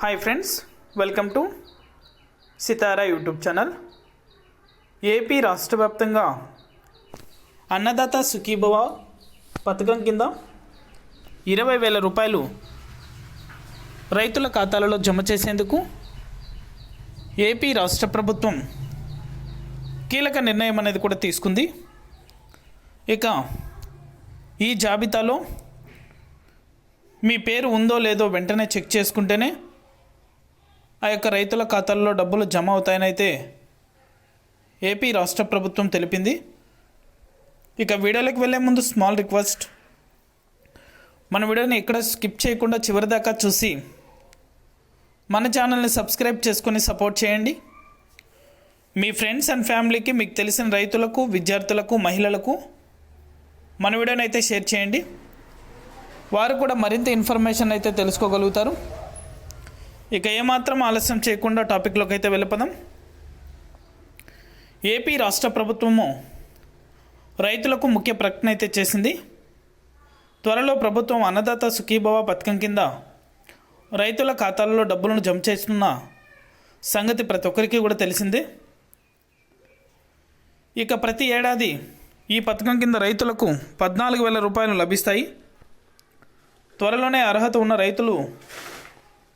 Hi friends welcome to Sitara YouTube channel AP రాష్ట్ర వ్యాప్తంగా అన్నదాత సుఖీభవ పథకం కింద ఇరవై వేల రూపాయలు రైతుల ఖాతాలలో జమ చేసేందుకు ఏపీ రాష్ట్ర ప్రభుత్వం కీలక నిర్ణయం అనేది కూడా తీసుకుంది. ఇక ఈ జాబితాలో మీ పేరు ఉందో లేదో వెంటనే చెక్ చేసుకుంటేనే ఆ యొక్క రైతుల ఖాతాల్లో డబ్బులు జమ అవుతాయనైతే ఏపీ రాష్ట్ర ప్రభుత్వం తెలిపింది. ఇక వీడియోలోకి వెళ్ళే ముందు స్మాల్ రిక్వెస్ట్. మన వీడియోని ఎక్కడ స్కిప్ చేయకుండా చివరిదాకా చూసి మన ఛానల్ని సబ్స్క్రైబ్ చేసుకొని సపోర్ట్ చేయండి. మీ ఫ్రెండ్స్ అండ్ ఫ్యామిలీకి మీకు తెలిసిన రైతులకు విద్యార్థులకు మహిళలకు మన వీడియోని అయితే షేర్ చేయండి. వారు కూడా మరింత ఇన్ఫర్మేషన్ అయితే తెలుసుకోగలుగుతారు. ఇక ఏమాత్రం ఆలస్యం చేయకుండా టాపిక్లోకి అయితే వెళ్ళిపోదాం. ఏపీ రాష్ట్ర ప్రభుత్వము రైతులకు ముఖ్య ప్రకటన అయితే చేసింది. త్వరలో ప్రభుత్వం అన్నదాత సుఖీభవ పథకం కింద రైతుల ఖాతాల్లో డబ్బులను జమ చేస్తున్న సంగతి ప్రతి ఒక్కరికి కూడా తెలిసిందే. ఇక ప్రతి ఏడాది ఈ పథకం కింద రైతులకు పద్నాలుగు వేల రూపాయలు లభిస్తాయి. త్వరలోనే అర్హత ఉన్న రైతులు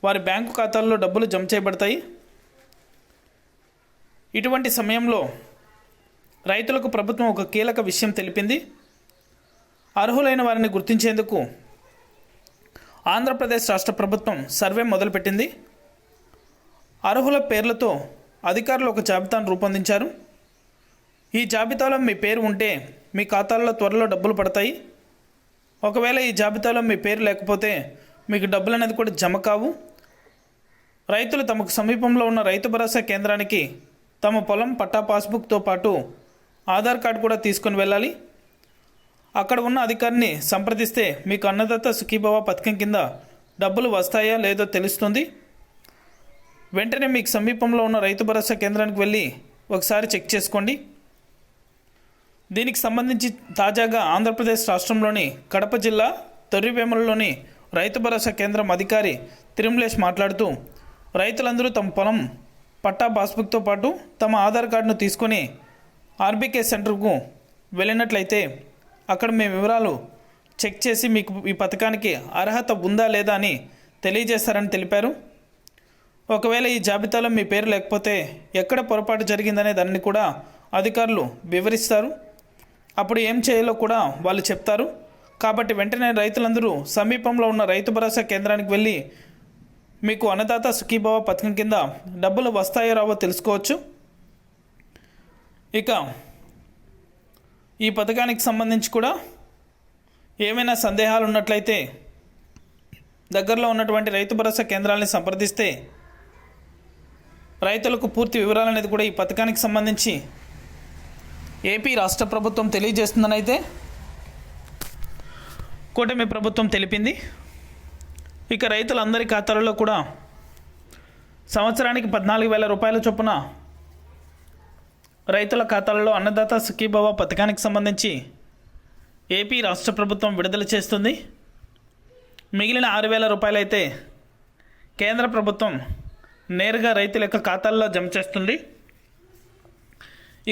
వారి బ్యాంకు ఖాతాల్లో డబ్బులు జమ చేయబడతాయి. ఇటువంటి సమయంలో రైతులకు ప్రభుత్వం ఒక కీలక విషయం తెలిపింది. అర్హులైన వారిని గుర్తించేందుకు ఆంధ్రప్రదేశ్ రాష్ట్ర ప్రభుత్వం సర్వే మొదలుపెట్టింది. అర్హుల పేర్లతో అధికారులు ఒక జాబితాను రూపొందించారు. ఈ జాబితాలో మీ పేరు ఉంటే మీ ఖాతాల్లో త్వరలో డబ్బులు పడతాయి. ఒకవేళ ఈ జాబితాలో మీ పేరు లేకపోతే మీకు డబ్బులు అనేది కూడా జమ కావు. రైతులు తమకు సమీపంలో ఉన్న రైతు భరోసా కేంద్రానికి తమ పొలం పట్టా పాస్బుక్తో పాటు ఆధార్ కార్డు కూడా తీసుకొని వెళ్ళాలి. అక్కడ ఉన్న అధికారిని సంప్రదిస్తే మీకు అన్నదాత సుఖీభవ పథకం కింద డబ్బులు వస్తాయా లేదో తెలుస్తుంది. వెంటనే మీకు సమీపంలో ఉన్న రైతు భరోసా కేంద్రానికి వెళ్ళి ఒకసారి చెక్ చేసుకోండి. దీనికి సంబంధించి తాజాగా ఆంధ్రప్రదేశ్ రాష్ట్రంలోని కడప జిల్లా తొర్రివేములలోని రైతు భరోసా కేంద్రం అధికారి తిరుమలేష్ మాట్లాడుతూ రైతులందరూ తమ పొలం పట్టా పాస్బుక్తో పాటు తమ ఆధార్ కార్డును తీసుకొని ఆర్బీకే సెంటర్కు వెళ్ళినట్లయితే అక్కడ మీ వివరాలు చెక్ చేసి మీకు ఈ పథకానికి అర్హత ఉందా లేదా అని తెలియజేస్తారని తెలిపారు. ఒకవేళ ఈ జాబితాలో మీ పేరు లేకపోతే ఎక్కడ పొరపాటు జరిగిందనే దాన్ని కూడా అధికారులు వివరిస్తారు. అప్పుడు ఏం చేయాలో కూడా వాళ్ళు చెప్తారు. కాబట్టి వెంటనే రైతులందరూ సమీపంలో ఉన్న రైతు భరోసా కేంద్రానికి వెళ్ళి మీకు అన్నదాత సుఖీభావ పథకం కింద డబ్బులు వస్తాయో రావో తెలుసుకోవచ్చు. ఇక ఈ పథకానికి సంబంధించి కూడా ఏమైనా సందేహాలు ఉన్నట్లయితే దగ్గరలో ఉన్నటువంటి రైతు భరోసా కేంద్రాలని సంప్రదిస్తే రైతులకు పూర్తి వివరాలు అనేది కూడా ఈ పథకానికి సంబంధించి ఏపీ రాష్ట్ర ప్రభుత్వం తెలియజేస్తుందని అయితే కూటమి ప్రభుత్వం తెలిపింది. ఇక రైతులందరి ఖాతాలలో కూడా సంవత్సరానికి పద్నాలుగు వేల రూపాయల చొప్పున రైతుల ఖాతాలలో అన్నదాత సుఖీభవ పథకానికి సంబంధించి ఏపీ రాష్ట్ర ప్రభుత్వం విడుదల చేస్తుంది. మిగిలిన ఆరు వేల రూపాయలైతే కేంద్ర ప్రభుత్వం నేరుగా రైతుల యొక్క ఖాతాల్లో జమ చేస్తుంది.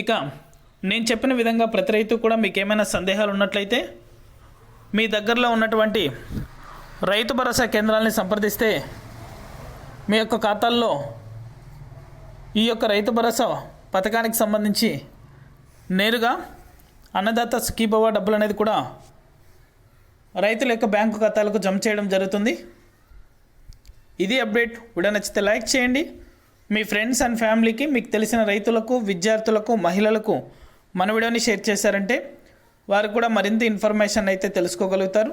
ఇక నేను చెప్పిన విధంగా ప్రతి రైతు కూడా మీకు ఏమైనా సందేహాలు ఉన్నట్లయితే మీ దగ్గరలో ఉన్నటువంటి రైతు భరోసా కేంద్రాలని సంప్రదిస్తే మీ యొక్క ఖాతాల్లో ఈ యొక్క రైతు భరోసా పథకానికి సంబంధించి నేరుగా అన్నదాత స్కీబవ డబ్బులు అనేది కూడా రైతుల యొక్క బ్యాంకు ఖాతాలకు జమ చేయడం జరుగుతుంది. ఇది అప్డేట్. వీడియో నచ్చితే లైక్ చేయండి. మీ ఫ్రెండ్స్ అండ్ ఫ్యామిలీకి మీకు తెలిసిన రైతులకు విద్యార్థులకు మహిళలకు మన వీడియోని షేర్ చేశారంటే వారు కూడా మరింత ఇన్ఫర్మేషన్ అయితే తెలుసుకోగలుగుతారు.